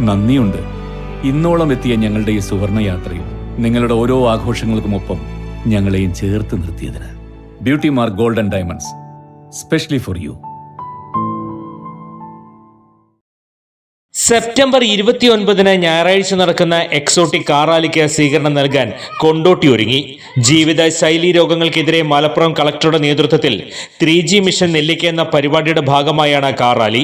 നന്ദിയുണ്ട്. ഇന്നോളം എത്തിയ ഞങ്ങളുടെ ഈ സുവർണ യാത്രയിൽ നിങ്ങളുടെ ഓരോ ആഘോഷങ്ങൾക്കുമൊപ്പം ഞങ്ങളെയും ചേർത്ത് നിർത്തിയതിന്. Beauty mark golden diamonds. Specially for you. September ഇരുപത്തിയൊൻപതിന് ഞായറാഴ്ച നടക്കുന്ന എക്സോട്ടിക് കാർ റാലിക്ക് സ്വീകരണം നൽകാൻ കൊണ്ടോട്ടി ഒരുങ്ങി. ജീവിത ശൈലി രോഗങ്ങൾക്കെതിരെ മലപ്പുറം കളക്ടറുടെ നേതൃത്വത്തിൽ ത്രീ ജി മിഷൻ നെല്ലിക്ക എന്ന പരിപാടിയുടെ ഭാഗമായാണ് കാറാലി.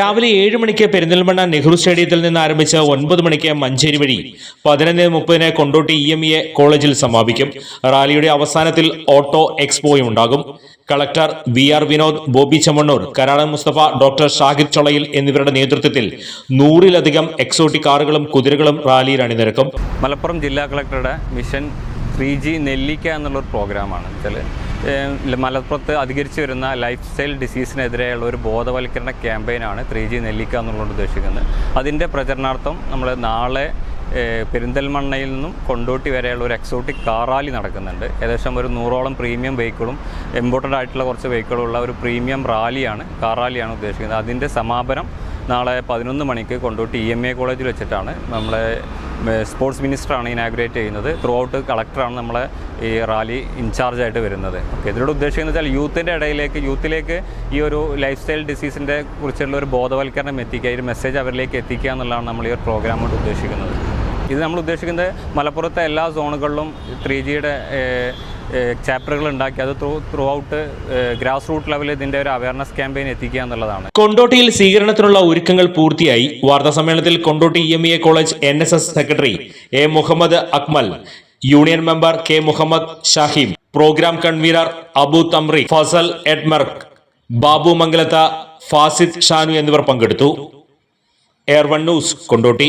രാവിലെ ഏഴ് മണിക്ക് പെരിന്തൽമണ്ണ നെഹ്റു സ്റ്റേഡിയത്തിൽ നിന്ന് ആരംഭിച്ച ഒൻപത് മണിക്ക് മഞ്ചേരി വഴി പതിനൊന്ന് മുപ്പതിന് കൊണ്ടോട്ടി ഇ എം ഇ കോളേജിൽ സമാപിക്കും. റാലിയുടെ അവസാനത്തിൽ ഓട്ടോ എക്സ്പോയും ഉണ്ടാകും. Collector V R Vinod Bobby Chemmanur Karadan Mustafa doctor Shahid Cholayil എന്നിവരുടെ നേതൃത്വത്തിൽ നൂറിലധികം എക്സോട്ടിക് കാറുകളും കുതിരകളും റാലിയിൽ അണിനിരക്കും. മലപ്പുറം ജില്ലാ കളക്ടറുടെ മിഷൻ ത്രീ ജി നെല്ലിക്ക എന്നുള്ളൊരു പ്രോഗ്രാമാണ്. മലപ്പുറത്ത് അധികരിച്ചു വരുന്ന ലൈഫ് സ്റ്റൈൽ ഡിസീസിനെതിരെയുള്ള ഒരു ബോധവൽക്കരണ ക്യാമ്പയിനാണ് ത്രീ ജി നെല്ലിക്ക എന്നുള്ളത് ഉദ്ദേശിക്കുന്നത്. അതിന്റെ പ്രചരണാർത്ഥം നമ്മൾ നാളെ പെരിന്തൽമണ്ണയിൽ നിന്നും കൊണ്ടോട്ടി വരെയുള്ള ഒരു എക്സോട്ടിക് കാറാലി നടക്കുന്നുണ്ട്. ഏകദേശം ഒരു നൂറോളം പ്രീമിയം വെഹിക്കിളും ഇമ്പോർട്ടന്റ് ആയിട്ടുള്ള കുറച്ച് വെഹിക്കിളുള്ള ഒരു പ്രീമിയം റാലിയാണ് കാർ റാലിയാണ് ഉദ്ദേശിക്കുന്നത്. അതിന്റെ സമാപനം നാളെ പതിനൊന്ന് മണിക്ക് കൊണ്ടോട്ടി ഇ എം എ കോളേജിൽ വെച്ചിട്ടാണ് നമ്മളെ സ്പോർട്സ് മിനിസ്റ്ററാണ് ഇനാഗ്രേറ്റ് ചെയ്യുന്നത്. ത്രൂ ഔട്ട് കളക്ടറാണ് നമ്മളെ ഈ റാലി ഇൻചാർജ് ആയിട്ട് വരുന്നത്. ഓക്കെ ഇതിലൂടെ ഉദ്ദേശിക്കുന്നത് വെച്ചാൽ യൂത്തിന്റെ ഇടയിലേക്ക് യൂത്തിലേക്ക് ഈ ഒരു ലൈഫ് സ്റ്റൈൽ ഡിസീസിന്റെ കുറിച്ചുള്ള ഒരു ബോധവൽക്കരണം എത്തിക്കുക ഈ ഒരു മെസ്സേജ് അവരിലേക്ക് എത്തിക്കുക എന്നുള്ളതാണ് നമ്മൾ ഈ ഒരു പ്രോഗ്രാം കൊണ്ട് ഉദ്ദേശിക്കുന്നത്. ഇത് നമ്മൾ ഉദ്ദേശിക്കുന്നത് മലപ്പുറത്തെ എല്ലാ സോണുകളിലും ത്രീ ജിയുടെ ചാപ്റ്ററുകൾ ഉണ്ടാക്കി അത് through throughout grass root ലെവലിൽ ഇതിന്റെ ഒരു അവയർനെസ് ക്യാമ്പയിൻ എത്തിക്കുക എന്നുള്ളതാണ്. കൊണ്ടോട്ടിയിൽ സ്വീകരണത്തിനുള്ള ഒരുക്കങ്ങൾ പൂർത്തിയായി. വാർത്താ സമ്മേളനത്തിൽ Kondotty E college N secretary A Muhammad Akmal union member K Muhammad Shahim programme convener Abu Thamri Fasal എഡ്മർക്ക് Babu Mangalath Fasid Shanu എന്നിവർ പങ്കെടുത്തു. Air one news Kondotty.